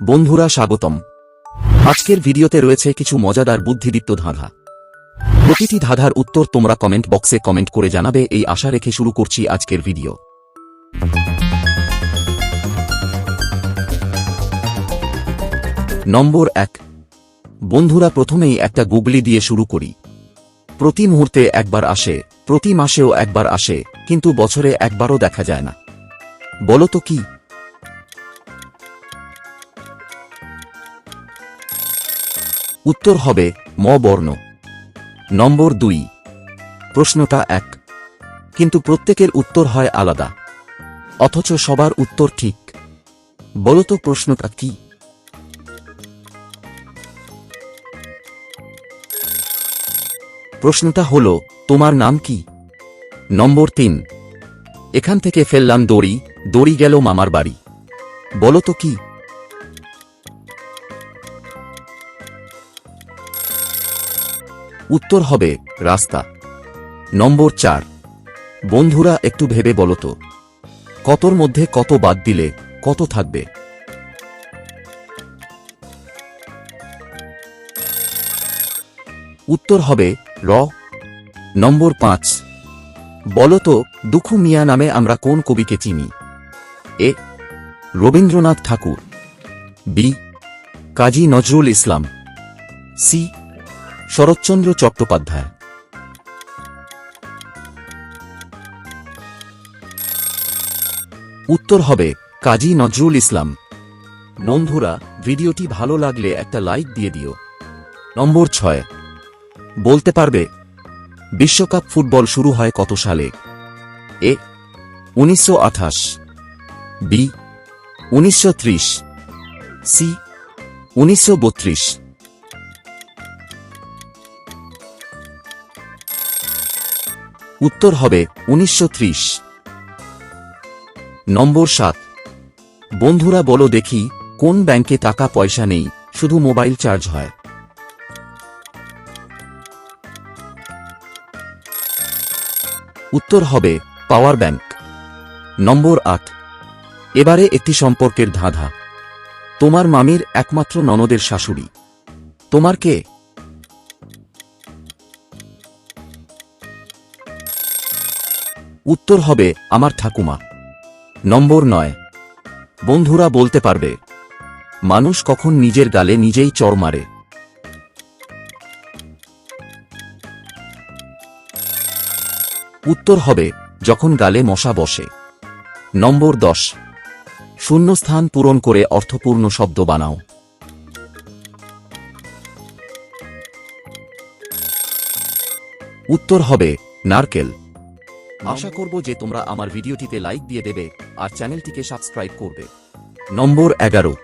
বন্ধুরা স্বাগতম। আজকের ভিডিওতে রয়েছে কিছু মজাদার বুদ্ধিদীপ্ত ধাঁধা। প্রতিটি ধাঁধার উত্তর তোমরা কমেন্ট বক্সে কমেন্ট করে জানাবে, এই আশা রেখে শুরু করছি আজকের ভিডিও। নম্বর এক। বন্ধুরা, প্রথমেই একটা গুগলি দিয়ে শুরু করি। প্রতি মুহূর্তে একবার আসে, প্রতি মাসেও একবার আসে, কিন্তু বছরে একবারও দেখা যায় না। বলো তো কি? উত্তর হবে ম বর্ণ। নম্বর দুই। প্রশ্নটা এক। কিন্তু প্রত্যেকের উত্তর হয় আলাদা। অথচ সবার উত্তর ঠিক। বলো তো প্রশ্নটা কি? প্রশ্নটা হল, তোমার নাম কি? নম্বর তিন। এখান থেকে ফেললাম দড়ি দড়ি গেল মামার বাড়ি। বলো তো কি? উত্তর হবে রাস্তা। নম্বর চার। বন্ধুরা, একটু ভেবে বলো তো। কতর মধ্যে কত বাদ দিলে কত থাকবে? উত্তর হবে র। নম্বর পাঁচ। বলতো দুখু মিয়া নামে আমরা কোন কবিকে চিনি? A. Rabindranath Tagore. B. Kazi Nazrul Islam. C. Saratchandra Chattopadhyay. উত্তর হবে কাজী নজরুল ইসলাম। বন্ধুরা ভিডিওটি ভালো লাগলে একটা লাইক দিয়ে দিও। নম্বর ছয়। বলতে পারবে, বিশ্বকাপ ফুটবল শুরু হয় কত সালে? এ, উনিশশো আঠাশ, বি, উনিশশো ত্রিশ, সি, উনিশশো বত্রিশ। উত্তর হবে উনিশশো ত্রিশ। নম্বর সাত। বন্ধুরা বলো দেখি, কোন ব্যাংকে টাকা পয়সা নেই, শুধু মোবাইল চার্জ হয়? উত্তর হবে পাওয়ার ব্যাংক। নম্বর আট। এবারে একটি সম্পর্কের ধাঁধা। তোমার মামির একমাত্র ননদের শাশুড়ি। তোমার কে? উত্তর হবে আমার ঠাকুমা। নম্বর নয়। বন্ধুরা বলতে পারবে, মানুষ কখন নিজের গালে নিজেই চর মারে। উত্তর হবে যখন গালে মশা বসে। নম্বর দশ। শূন্যস্থান পূরণ করে অর্থপূর্ণ শব্দ বানাও। উত্তর হবে নারকেল। আশা করব যে তোমরা আমার ভিডিওটিতে লাইক দিয়ে দেবে আর চ্যানেলটিকে সাবস্ক্রাইব করবে। নম্বর এগারো।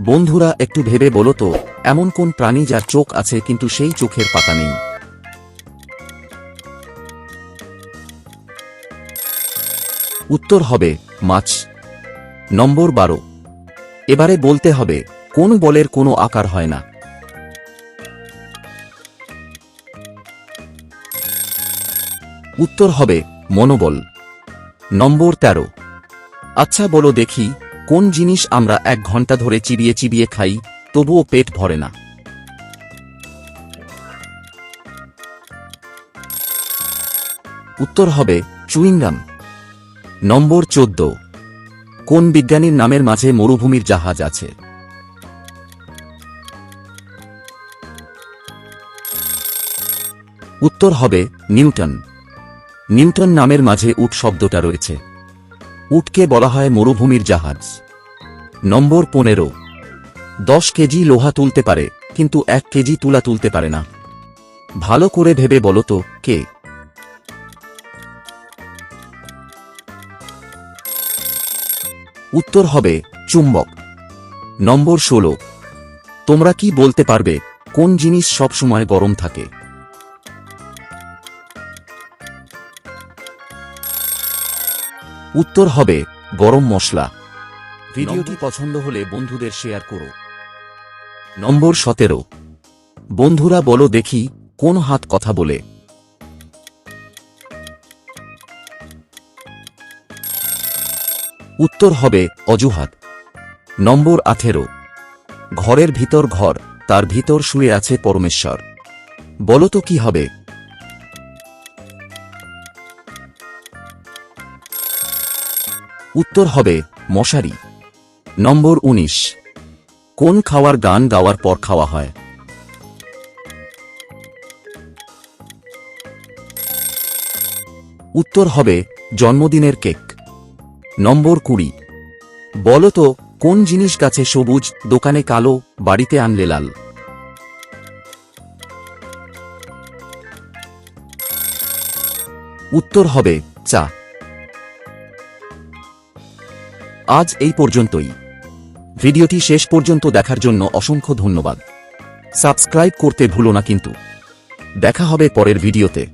বন্ধুরা, একটু ভেবে বলো তো, এমন কোন প্রাণী যার চোখ আছে কিন্তু সেই চোখের পাতা নেই? উত্তর হবে মাছ। নম্বর বারো। এবারে বলতে হবে, কোন বলের কোনো আকার হয় না? উত্তর হবে মনোবল। নম্বর তেরো। আচ্ছা বলো দেখি, কোন জিনিস আমরা এক ঘণ্টা ধরে চিবিয়ে চিবিয়ে খাই, তবুও পেট ভরে না? উত্তর হবে চুইংগাম। নম্বর চোদ্দ। কোন বিজ্ঞানীর নামের মাঝে মরুভূমির জাহাজ আছে? উত্তর হবে নিউটন। নিউটন নামের মাঝে উট শব্দটা রয়েছে। উটকে বলা হয় মরুভূমির জাহাজ। নম্বর পনেরো। দশ কেজি লোহা তুলতে পারে, কিন্তু এক কেজি তুলা তুলতে পারে না। ভালো করে ভেবে বলো তো, কে? উত্তর হবে চুম্বক। নম্বর ষোলো। তোমরা কি বলতে পারবে, কোন জিনিস সবসময় গরম থাকে? উত্তর হবে গরম মশলা। ভিডিওটি পছন্দ হলে বন্ধুদের শেয়ার করো। নম্বর সতেরো। বন্ধুরা বলো দেখি কোন হাত কথা বলে? উত্তর হবে অজুহাত। নম্বর আঠেরো। ঘরের ভিতর ঘর তার ভিতর শুয়ে আছে পরমেশ্বর। বলো তো কি হবে? উত্তর হবে মশারি। নম্বর উনিশ। কোন খাওয়ার গান গাওয়ার পর খাওয়া হয়? উত্তর হবে জন্মদিনের কেক। নম্বর কুড়ি। বলো তো, কোন জিনিস গাছে সবুজ, দোকানে কালো, বাড়িতে আনলে লাল? উত্তর হবে চা। আজ এই পর্যন্তই। ভিডিওটি শেষ পর্যন্ত দেখার জন্য অসংখ্য ধন্যবাদ। সাবস্ক্রাইব করতে ভুলো না কিন্তু। দেখা হবে পরের ভিডিওতে।